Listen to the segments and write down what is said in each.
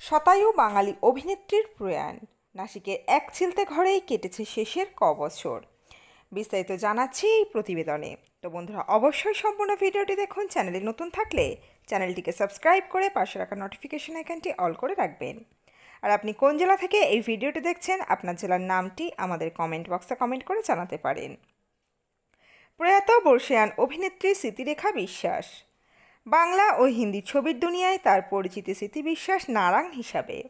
শতায়ু বাঙালি অভিনেত্রীর প্রয়াণ। নাসিকের এক ছিলতে ঘরেই কেটেছে শেষের ক বছর বিস্তারিত জানাচ্ছি এই প্রতিবেদনে। তো বন্ধুরা, অবশ্যই সম্পূর্ণ ভিডিওটি দেখুন, চ্যানেলে নতুন থাকলে চ্যানেলটিকে সাবস্ক্রাইব করে পাশে রাখা নোটিফিকেশন আইকনটি অল করে রাখবেন। আর আপনি কোন জেলা থেকে এই ভিডিওটি দেখছেন, আপনার জেলার নামটি আমাদের কমেন্ট বক্সে কমেন্ট করে জানাতে পারেন। প্রয়াত বর্ষিয়ান অভিনেত্রী স্মৃতিরেখা বিশ্বাস। বাংলা ও হিন্দি ছবির দুনিয়ায় তার পরিচিতি স্মৃতি বিশ্বাস নারাং হিসাবে।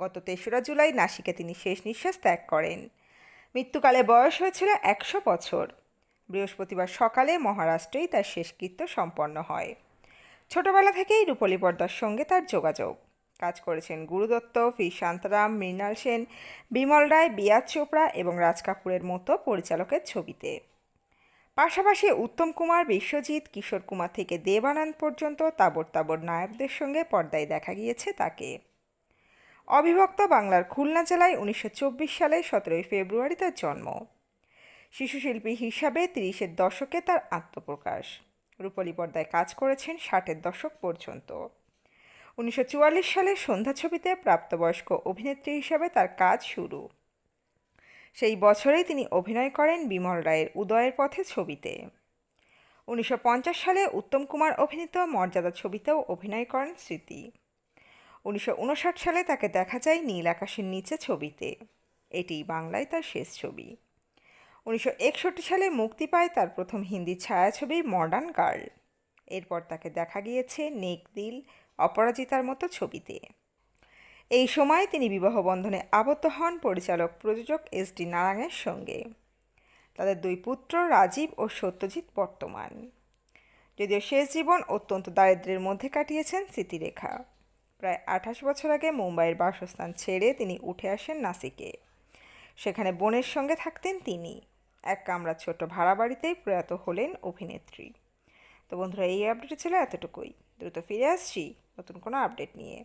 গত তেসরা জুলাই নাসিকে তিনি শেষ নিঃশ্বাস ত্যাগ করেন। মৃত্যুকালে বয়স হয়েছিল একশো বছর। বৃহস্পতিবার সকালে মহারাষ্ট্রেই তার শেষকৃত্য সম্পন্ন হয়। ছোটবেলা থেকেই রূপলী পর্দার সঙ্গে তার যোগাযোগ। কাজ করেছেন গুরুদত্ত ভি শান্তারাম, মৃণাল সেন, বিমল রায়, বিয়াজ চোপড়া এবং রাজ কাপুরের মতো পরিচালকের ছবিতে। পাশাপাশি উত্তম কুমার, বিশ্বজিৎ, কিশোর কুমার থেকে দেবানন্দ পর্যন্ত তাবর তাবর নায়কদের সঙ্গে পর্দায় দেখা গিয়েছে তাকে। অবিভক্ত বাংলার খুলনা জেলায় উনিশশো চব্বিশ সালে সতেরোই ফেব্রুয়ারি তার জন্ম। শিশুশিল্পী হিসাবে তিরিশের দশকে তার আত্মপ্রকাশ। রূপলী পর্দায় কাজ করেছেন ষাটের দশক পর্যন্ত। উনিশশো চুয়াল্লিশ সালে সন্ধ্যা ছবিতে প্রাপ্তবয়স্ক অভিনেত্রী হিসাবে তার কাজ শুরু। সেই বছরেই তিনি অভিনয় করেন বিমল রায়ের উদয়ের পথে ছবিতে। উনিশশো পঞ্চাশ সালে উত্তম কুমার অভিনীত মর্যাদা ছবিতেও অভিনয় করেন স্মৃতি। উনিশশো উনষাট সালে তাকে দেখা যায় নীল আকাশের নিচে ছবিতে। এটি বাংলায় তার শেষ ছবি। উনিশশো একষট্টি সালে মুক্তি পায় তার প্রথম হিন্দি ছায়াছবি মডার্ন গার্ল। এরপর তাকে দেখা গিয়েছে নেক দিল, অপরাজিতার মতো ছবিতে। এই সময় তিনি বিবাহ বন্ধনে আবদ্ধ হন পরিচালক প্রযোজক এস ডি নারায়ণের সঙ্গে। তাদের দুই পুত্র রাজীব ও সত্যজিৎ বর্তমান। যদিও শেষ জীবন অত্যন্ত দারিদ্র্যের মধ্যে কাটিয়েছেন স্মৃতিরেখা। প্রায় আঠাশ বছর আগে মুম্বাইয়ের বাসস্থান ছেড়ে তিনি উঠে আসেন নাসিকে। সেখানে বোনের সঙ্গে থাকতেন তিনি। এক কামরা ছোট ভাড়া বাড়িতেই প্রয়াত হলেন অভিনেত্রী। তো বন্ধুরা, এই আপডেট ছিল এতটুকুই। দ্রুত ফিরে আসছি নতুন কোনো আপডেট নিয়ে।